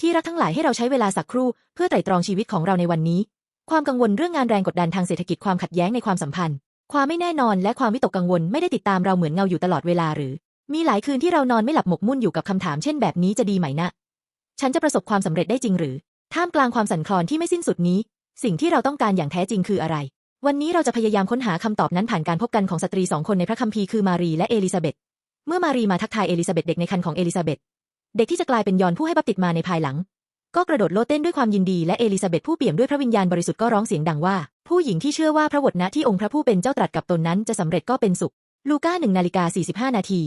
ที่รักทั้งหลายให้เราใช้เวลาสักครู่ เพื่อไตร่ตรองชีวิตของเราในวันนี้ ความกังวลเรื่องงานแรงกดดันทางเศรษฐกิจความขัดแย้งในความสัมพันธ์ ความไม่แน่นอนและความวิตกกังวลไม่ได้ติดตามเราเหมือนเงาอยู่ตลอดเวลาหรือ มีหลายคืนที่เรานอนไม่หลับหมกมุ่นอยู่กับคำถามเช่นแบบนี้จะดีไหมนะ ฉันจะประสบความสำเร็จได้จริงหรือ ท่ามกลางความสั่นคลอนที่ไม่สิ้นสุดนี้ สิ่งที่เราต้องการอย่างแท้จริงคืออะไร วันนี้เราจะพยายามค้นหาคำตอบนั้นผ่านการพบกันของสตรีสองคนในพระคัมภีร์คือมารีและเอลิซาเบธเมื่อมารีมาทักทายเอลิซาเบธเด็กในครรภ์ของเอลิซาเบธ เด็กที่จะกลายเป็นยอนผู้ให้บัพติศมาในภายหลัง ก็กระโดดโลดเต้นด้วยความยินดีและเอลิซาเบธผู้เปี่ยมด้วยพระวิญญาณบริสุทธิ์ก็ร้องเสียงดังว่า ผู้หญิงที่เชื่อว่าพระวจนะที่องค์พระผู้เป็นเจ้าตรัสกับตนนั้นจะสำเร็จก็เป็นสุข ลูกาหนึ่งนาฬิกา45นาที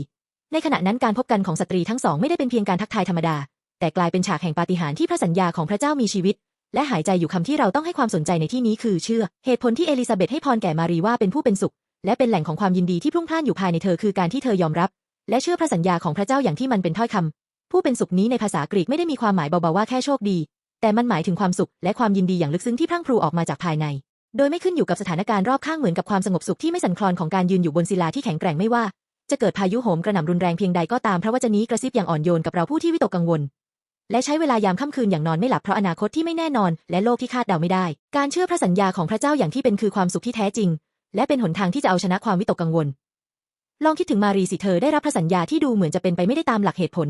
ในขณะนั้นการพบกันของสตรีทั้งสองไม่ได้เป็นเพียงการทักทายธรรมดา แต่กลายเป็นฉากแห่งปาฏิหาริย์ที่พระสัญญาของพระเจ้ามีชีวิต และหายใจอยู่คำที่เราต้องให้ความสนใจในที่นี้คือเชื่อ เหตุผลที่เอลิซาเบธให้พรแก่มารีว่าเป็นผู้เป็นสุข และเป็นแหล่งของความยินดีที่พรุ่งพล่านอยู่ภายในเธอคือการที่เธอยอมรับ และเชื่อพระสัญญาของพระเจ้าอย่างที่มันเป็นถ้อยค ผู้เป็นสุขนี้ในภาษากรีกไม่ได้มีความหมายเบาๆว่าแค่โชคดี แต่มันหมายถึงความสุขและความยินดีอย่างลึกซึ้งที่พรั่งพรูออกมาจากภายใน โดยไม่ขึ้นอยู่กับสถานการณ์รอบข้างเหมือนกับความสงบสุขที่ไม่สั่นคลอนของการยืนอยู่บนศิลาที่แข็งแกร่งไม่ว่า จะเกิดพายุโหมกระหน่ำรุนแรงเพียงใดก็ตามพระวจนี้กระซิบอย่างอ่อนโยนกับเราผู้ที่วิตกกังวลและใช้เวลายามค่ำคืนอย่างนอนไม่หลับเพราะอนาคตที่ไม่แน่นอน และโลกที่คาดเดาไม่ได้ การเชื่อพระสัญญาของพระเจ้าอย่างที่เป็นคือความสุขที่แท้จริง และเป็นหนทางที่จะเอาชนะความวิตกกังวล ลองคิดถึงมารีสิเธอได้รับพระสัญญาที่ดูเหมือนจะเป็นไปไม่ได้ตามหลักเหตุผล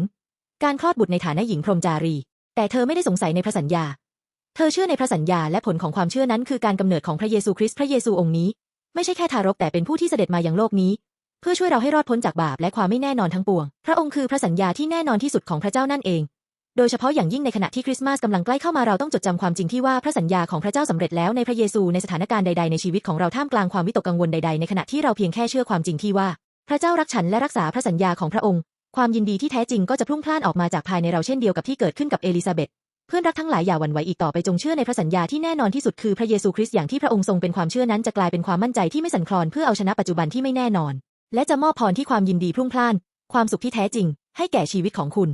การคลอดบุตรในฐานะหญิงพรหมจารี แต่เธอไม่ได้สงสัยในพระสัญญา เธอเชื่อในพระสัญญาและผลของความเชื่อนั้นคือการกำเนิดของพระเยซูคริสต์พระเยซูองค์นี้ ไม่ใช่แค่ทารกแต่เป็นผู้ที่เสด็จมายังโลกนี้ เพื่อช่วยเราให้รอดพ้นจากบาปและความไม่แน่นอนทั้งปวง พระองค์คือพระสัญญาที่แน่นอนที่สุดของพระเจ้านั่นเอง โดยเฉพาะอย่างยิ่งในขณะที่คริสต์มาสกำลังใกล้เข้ามาเราต้องจดจำความจริงที่ว่าพระสัญญาของพระเจ้าสำเร็จแล้วในพระเยซูในสถานการณ์ใดๆในชีวิตของเราท่ามกลางความวิตกกังวลใดๆในขณะที่เราเพียงแค่เชื่อความจริงที่ว่าพระเจ้ารักฉันและรักษาพระสัญญาของพระองค์ ความยินดีที่แท้จริงก็จะพรุ่งพล่านออกมาจากภายในเราเช่นเดียวกับที่เกิดขึ้นกับเอลิซาเบธเพื่อนรักทั้งหลายอย่าหวั่นไหวอีกต่อไปจงเชื่อในพระสัญญาที่แน่นอนที่สุดคือพระเยซูคริสต์อย่างที่พระองค์ทรงเป็นความเชื่อนั้นจะกลายเป็นความมั่นใจที่ไม่สั่นคลอนเพื่อเอาชนะปัจจุบันที่ไม่แน่นอน และจะมอบพรที่ความยินดีพรุ่งพล่าน ความสุขที่แท้จริง ให้แก่ชีวิตของคุณ